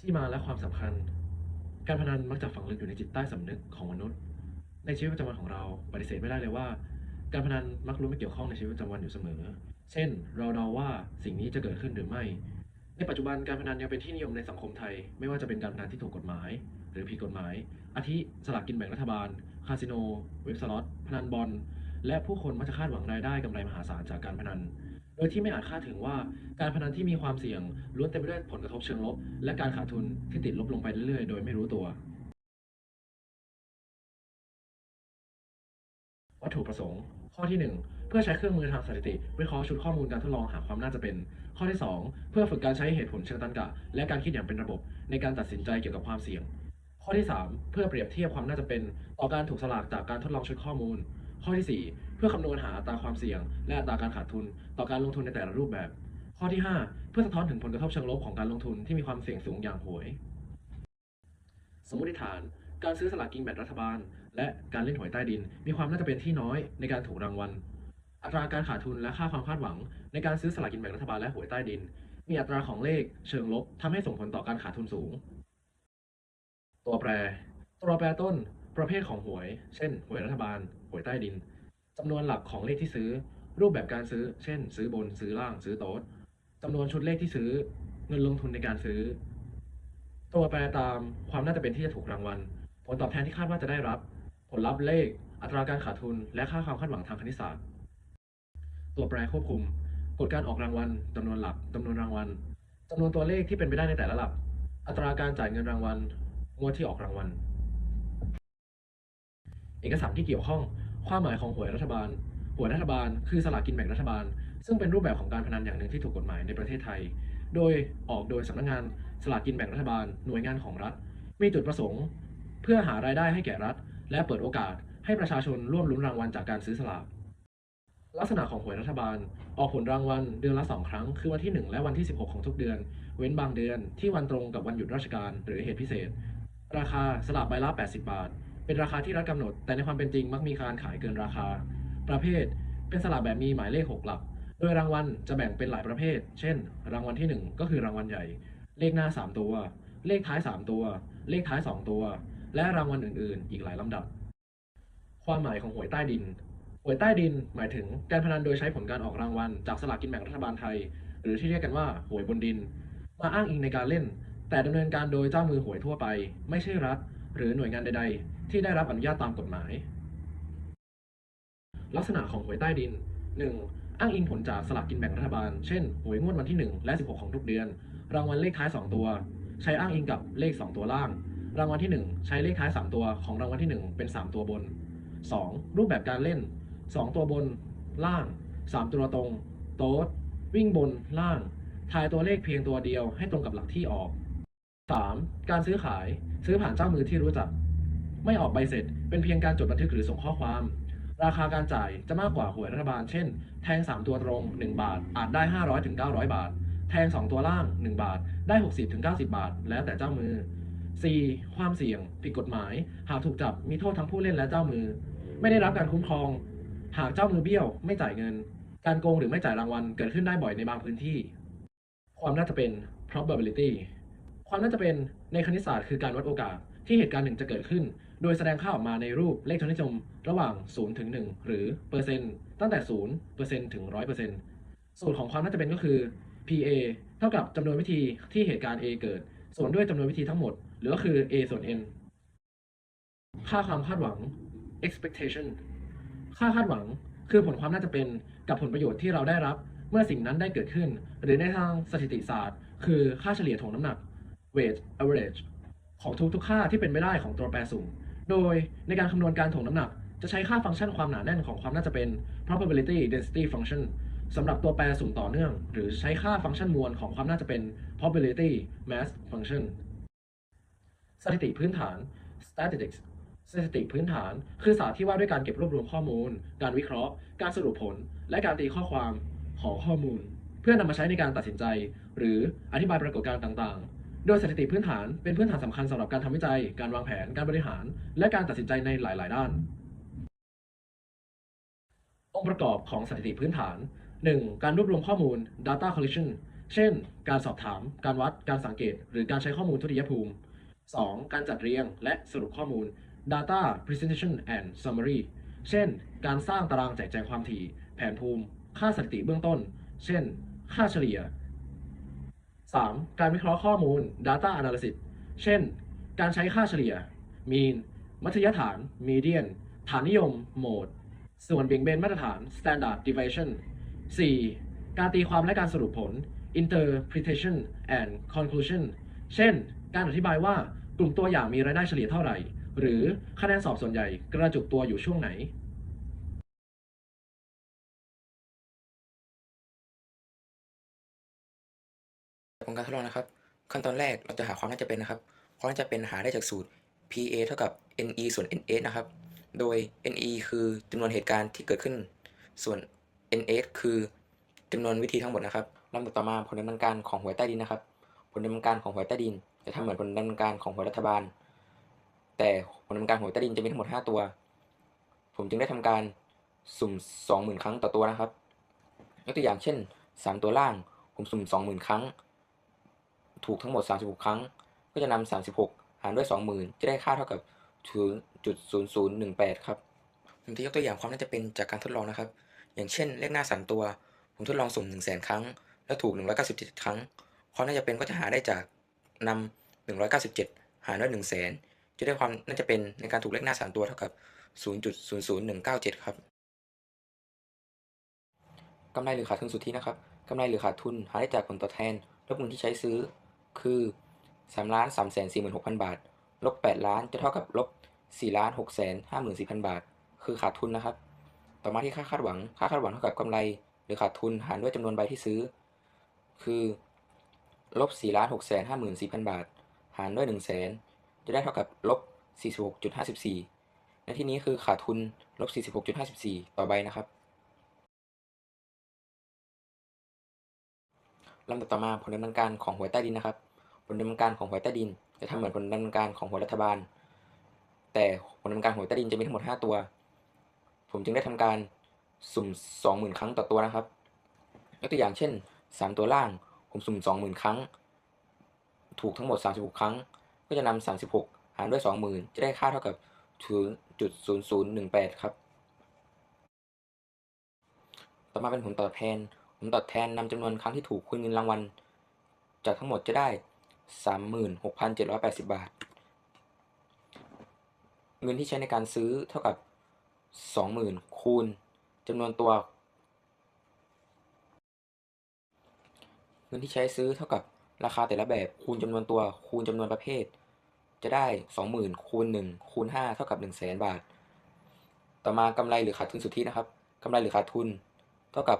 ที่มาและความสำคัญ การพนันมักจะฝังลึกอยู่ในจิตใต้สำนึกของมนุษย์ ในชีวิตประจำวันของเราปฏิเสธไม่ได้เลยว่า การพนันมักรู้ไม่เกี่ยวข้องในชีวิตประจำวันอยู่เสมอ เช่น เราเดาว่าสิ่งนี้จะเกิดขึ้นหรือไม่ ในปัจจุบันการพนันยังเป็นที่นิยมในสังคมไทย ไม่ว่าจะเป็นการพนันที่ถูกกฎหมาย หรือผิดกฎหมาย อาทิสลากกินแบ่งรัฐบาล คาสิโน เว็บสล็อต พนันบอล และผู้คนมักจะคาดหวังรายได้กำไรมหาศาลจากการพนัน ดยที่ไม่อาจคาดถึงว่าการพนันที่มีความเสี่ยงล้วนเต็มไปด้วยผลกระทบเชิงลบ และการขาดทุนที่ติดลบลงไปเรื่อยๆ โดยไม่รู้ตัว วัตถุประสงค์ ข้อที่ 1 เพื่อใช้เครื่องมือทางสถิติ วิเคราะห์ชุดข้อมูลการทดลองหาความน่าจะเป็น ข้อที่ 2 เพื่อฝึกการใช้เหตุผลเชิงตรรกะ และการคิดอย่างเป็นระบบ ในการตัดสินใจเกี่ยวกับความเสี่ยง ข้อที่ 3 เพื่อเปรียบเทียบความน่าจะเป็น ต่อการถูกสลากจากการทดลองชุดข้อมูล ข้อที่ 4 พื่อคำนวณหาอัตราความเสี่ยง และอัตราการขาดทุน ต่อการลงทุนในแต่ละรูปแบบ ข้อที่ 5 เพื่อสะท้อนถึงผลกระทบเชิงลบของการลงทุนที่มีความเสี่ยงสูงอย่างหวย สมมติฐาน การซื้อสลากกินแบ่งรัฐบาล และการเล่นหวยใต้ดิน มีความน่าจะเป็นที่น้อยในการถูกรางวัล อัตราการขาดทุนและค่าความคาดหวัง ในการซื้อสลากกินแบ่งรัฐบาลและหวยใต้ดิน มีอัตราของเลขเชิงลบทำให้ส่งผลต่อการขาดทุนสูง ตัวแปร ตัวแปรต้น ประเภทของหวย เช่น หวยรัฐบาล หวยใต้ดิน จำนวนหลักของเลขที่ซื้อ รูปแบบการซื้อ เช่น ซื้อบน ซื้อล่าง ซื้อโต๊ดจำนวนชุดเลขที่ซื้อ เงินลงทุนในการซื้อ ตัวแปรตามความน่าจะเป็นที่จะถูกรางวัล ผลตอบแทนที่คาดว่าจะได้รับ ผลลัพธ์เลข อัตราการขาดทุน และค่าความคาดหวังทางคณิตศาสตร์ ตัวแปรควบคุม กฎการออกรางวัลจำนวนหลักจำนวนรางวัลจำนวนตัวเลขที่เป็นไปได้ในแต่ละหลัก อัตราการจ่ายเงินรางวัลงวดที่ออกรางวัล เอกสารที่เกี่ยวข้อง ความหมายของหวยรัฐบาล หวยรัฐบาลคือสลากกินแบ่งรัฐบาล ซึ่งเป็นรูปแบบของการพนันอย่างหนึ่งที่ถูกกฎหมายในประเทศไทย โดยออกโดยสำนักงานสลากกินแบ่งรัฐบาล หน่วยงานของรัฐ มีจุดประสงค์ เพื่อหารายได้ให้แก่รัฐ และเปิดโอกาสให้ประชาชนร่วมลุ้นรางวัลจากการซื้อสลากลักษณะของหวยรัฐบาล ออกผลรางวัลเดือนละ2ครั้ง คือวันที่ 1 และวันที่ 16 ของทุกเดือน เว้นบางเดือนที่วันตรงกับวันหยุดราชการหรือเหตุพิเศษ ราคาสลากใบละ 80 บาท เป็นราคาที่รัฐกำหนด แต่ในความเป็นจริงมักมีการขายเกินราคา ประเภท เป็นสลากแบบมีหมายเลข 6 หลัก โดยรางวัลจะแบ่งเป็นหลายประเภท เช่น รางวัลที่ 1 ก็คือรางวัลใหญ่ เลขหน้า 3 ตัว เลขท้าย 3 ตัว เลขท้าย 2 ตัว และรางวัลอื่น ๆ อีกหลายลำดับ ความหมายของหวยใต้ดิน หวยใต้ดิน หมายถึงการพนันโดยใช้ผลการออกรางวัลจากสลากกินแบ่งรัฐบาลไทย หรือที่เรียกกันว่าหวยบนดิน มาอ้างอิงในการเล่น แต่ดำเนินการโดยเจ้ามือหวยทั่วไป ไม่ใช่รัฐ หรือหน่วยงานใด ๆ ที่ได้รับอนุญาตตามกฎหมาย ลักษณะของหวยใต้ดิน 1. อ้างอิงผลจากสลากกินแบ่งรัฐบาล เช่น หวยงวดวันที่ 1 และ 16 ของทุกเดือน รางวัลเลขท้าย 2 ตัว ใช้อ้างอิงกับเลข 2 ตัวล่าง รางวัลที่ 1 ใช้เลขท้าย 3 ตัวของรางวัลที่ 1 เป็น 3 ตัวบน 2. รูปแบบการเล่น 2 ตัวบน ล่าง 3 ตัวตรง โต๊ดวิ่งบนล่าง ทายตัวเลขเพียงตัวเดียวให้ตรงกับหลักที่ออก 3. การซื้อขายซื้อผ่านเจ้ามือที่รู้จัก ไม่ออกใบเสร็จ เป็นเพียงการจดบันทึกหรือส่งข้อความ ราคาการจ่ายจะมากกว่าหวยรัฐบาล เช่น แทง 3 ตัวตรง 1 บาท อาจได้ 500ถึง900บาท แทง 2 ตัวล่าง 1 บาท ได้ 60ถึง90บาท แล้วแต่เจ้ามือ 4. ความเสี่ยง ผิดกฎหมาย หากถูกจับมีโทษทั้งผู้เล่นและเจ้ามือ ไม่ได้รับการคุ้มครอง หากเจ้ามือเบี้ยว ไม่จ่ายเงิน การโกงหรือไม่จ่ายรางวัลเกิดขึ้นได้บ่อยในบางพื้นที่ ความน่าจะเป็น probability ความน่าจะเป็นในคณิตศาสตร์คือการวัดโอกาสที่เหตุการณ์หนึ่งจะเกิดขึ้น โดยแสดงค่าออกมาในรูปเลขชนิดจมระหว่าง0ถึง1หรือเปอร์เซ็นต์ตั้งแต่0เปอร์เซ็นต์ถึง100%สูตรของความน่าจะเป็นก็คือ PA เท่ากับจำนวนวิธีที่เหตุการณ์ A เกิด ส่วนด้วยจำนวนวิธีทั้งหมด หรือก็คือ A ส่วน n ค่าความคาดหวัง expectation ค่าคาดหวังคือผลความน่าจะเป็นกับผลประโยชน์ที่เราได้รับ เมื่อสิ่งนั้นได้เกิดขึ้น หรือในทางสถิติศาสตร์ คือค่าเฉลี่ยถ่วงน้ำหนัก weight average ของทุกๆค่าที่เป็นไปได้ของตัวแปรสุ่ม โดยในการคำนวณการถ่วงน้ำหนัก จะใช้ค่าฟังก์ชันความหนาแน่นของความน่าจะเป็น probability density function สำหรับตัวแปรสุ่มต่อเนื่อง หรือใช้ค่าฟังก์ชันมวลของความน่าจะเป็น probability mass function สถิติพื้นฐาน statistics สถิติพื้นฐาน คือศาสตร์ที่ว่าด้วยการเก็บรวบรวมข้อมูล การวิเคราะห์ การสรุปผล และการตีข้อความของข้อมูล เพื่อนำมาใช้ในการตัดสินใจ หรืออธิบายปรากฏการณ์ต่างๆ โดยสถิติพื้นฐานเป็นพื้นฐานสำคัญสำหรับการทำวิจัย การวางแผน การบริหาร และการตัดสินใจในหลาย ๆ ด้าน องค์ประกอบของสถิติพื้นฐาน 1. การรวบรวมข้อมูล data collection เช่น การสอบถาม การวัด การสังเกต หรือการใช้ข้อมูลทุติยภูมิ 2. การจัดเรียงและสรุปข้อมูล data presentation and summary เช่น การสร้างตารางแจกแจงความถี่ แผนภูมิ ค่าสถิติเบื้องต้น เช่น ค่าเฉลี่ย 3. การวิเคราะห์ข้อมูล data analysis เช่น การใช้ค่าเฉลี่ย mean มัธยฐาน median ฐานนิยม mode ส่วนเบี่ยงเบนมาตรฐาน standard deviation 4. การตีความและการสรุปผล interpretation and conclusion เช่น การอธิบายว่ากลุ่มตัวอย่างมีรายได้เฉลี่ยเท่าไหร่ หรือคะแนนสอบส่วนใหญ่กระจุกตัวอยู่ช่วงไหน ลการทดลองนะครับ ขั้นตอนแรกเราจะหาความน่าจะเป็นนะครับ ความน่าจะเป็นหาได้จากสูตร PA เท่ากับ NE ส่วน NS นะครับ โดย NE คือจำนวนเหตุการณ์ที่เกิดขึ้น ส่วน NS คือจำนวนวิธีทั้งหมดนะครับลำดับต่อมาผลดำเนินการของหวยใต้ดินนะครับ ผลดำเนินการของหวยใต้ดิน จะทำเหมือนผลดำเนินการของหวยรัฐบาล แต่ผลดำเนินการหวยใต้ดินจะมีทั้งหมด 5 ตัว ผมจึงได้ทำการสุ่ม 20,000 ครั้งต่อตัวนะครับยกตัวอย่างเช่น 3 ตัวล่าง ผมสุ่ม 20,000 ครั้ง ถูกทั้งหมด 36 ครั้ง ก็จะนำ36 หารด้วย 20,000 จะได้ค่าเท่ากับ0.0018 ครับผมจะยกตัวอย่างความน่าจะเป็นจากการทดลองนะครับ อย่างเช่น เลขหน้า 3 ตัว ผมทดลองสุ่ม 100,000 ครั้ง แล้วถูก 197 ครั้ง ความน่าจะเป็นก็จะหาได้จากนำ197 หารด้วย100,000 จะได้ความน่าจะเป็นในการถูกเลขหน้า 3 ตัวเท่ากับ 0.00197 ครับกำไรหรือขาดทุนสุทธินะครับกำไรหรือขาดทุนหาได้จากผลตอบแทนลบเงินที่ใช้ซื้อ คือ3ล้าน3แสน4 6 0 0 0 บาท ลบ 8 ล้านจะเท่ากับลบ4ล้าน6แสน5 4 0 0 0 บาท คือขาดทุนนะครับ ต่อมาที่ค่าคาดหวัง ค่าคาดหวังเท่ากับกำไร หรือขาดทุนหารด้วยจำนวนใบที่ซื้อ คือลบ4ล้าน6แสน5 4 0 0 0 บาท หารด้วย1แสนจะได้เท่ากับลบ46.54ในที่นี้คือขาดทุนลบ46.54 ต่อใบนะครับ ลำดับต่อมาผลดำเนินการของหวยใต้ดินนะครับ ผลดำเนินการของหวยใต้ดิน จะทำเหมือนผลดำเนินการของหวยรัฐบาล แต่ผลดำเนินการหวยใต้ดินจะมีทั้งหมด 5 ตัว ผมจึงได้ทำการสุ่ม 20,000 ครั้งต่อตัวนะครับยกตัวอย่างเช่น 3 ตัวล่าง ผมสุ่ม 20,000 ครั้ง ถูกทั้งหมด 36 ครั้ง ก็จะนำ36 หารด้วย 20,000 จะได้ค่าเท่ากับ0.0018 ครับ ต่อมาเป็นผลตอบแทน ผลตอบแทนนำจำนวนครั้งที่ถูกคูณเงินรางวัล จากทั้งหมดจะได้ 36,780 บาท เงินที่ใช้ในการซื้อเท่ากับ 20,000 คูณจำนวนตัว เงินที่ใช้ซื้อเท่ากับราคาแต่ละแบบคูณจำนวนตัวคูณจำนวนประเภท จะได้ 20,000 คูณ 1 คูณ 5 เท่ากับ 100,000 บาท ต่อมากำไรหรือขาดทุนสุทธินะครับกำไรหรือขาดทุน เท่ากับ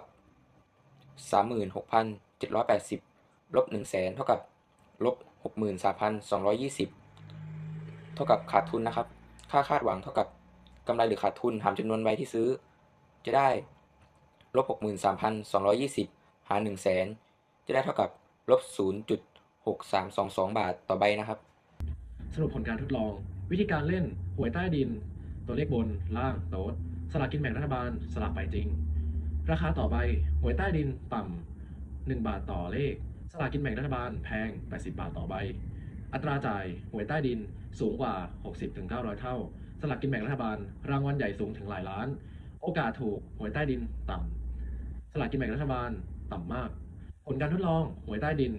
36,780ลบ100,000เท่ากับลบ63,220 เท่ากับขาดทุนนะครับ ค่าคาดหวังเท่ากับกำไรหรือขาดทุนหารจำนวนใบที่ซื้อ จะได้ลบ63,220 หาร100,000 จะได้เท่ากับลบ0.6322 บาทต่อใบนะครับ สรุปผลการทดลอง วิธีการเล่นหวยใต้ดิน ตัวเลขบนล่างโต๊ดสลากกินแบ่งรัฐบาลสลากใบจริง ราคาต่อใบหวยใต้ดินต่ำ1 บาทต่อเลข สลากกินแบ่งรัฐบาลแพง 80 บาทต่อใบ อัตราจ่ายหวยใต้ดินสูงกว่า 60-900 เท่า สลากกินแบ่งรัฐบาล รางวัลใหญ่สูงถึงหลายล้าน โอกาสถูกหวยใต้ดินต่ำ สลากกินแบ่งรัฐบาลต่ำมาก ผลการทดลองหวยใต้ดิน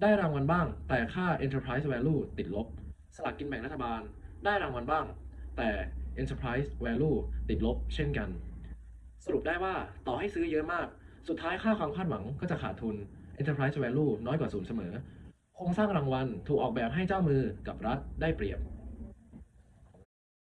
ได้รางวัลบ้าง แต่ค่า enterprise value ติดลบ สลากกินแบ่งรัฐบาล ได้รางวัลบ้าง แต่ enterprise value ติดลบ เช่นกัน สรุปได้ว่าต่อให้ซื้อเยอะมาก สุดท้ายค่าความคาดหวังก็จะขาดทุน enterprise value น้อยกว่าศูนย์เสมอ โครงสร้างรางวัลถูกออกแบบให้เจ้ามือกับรัฐได้เปรียบ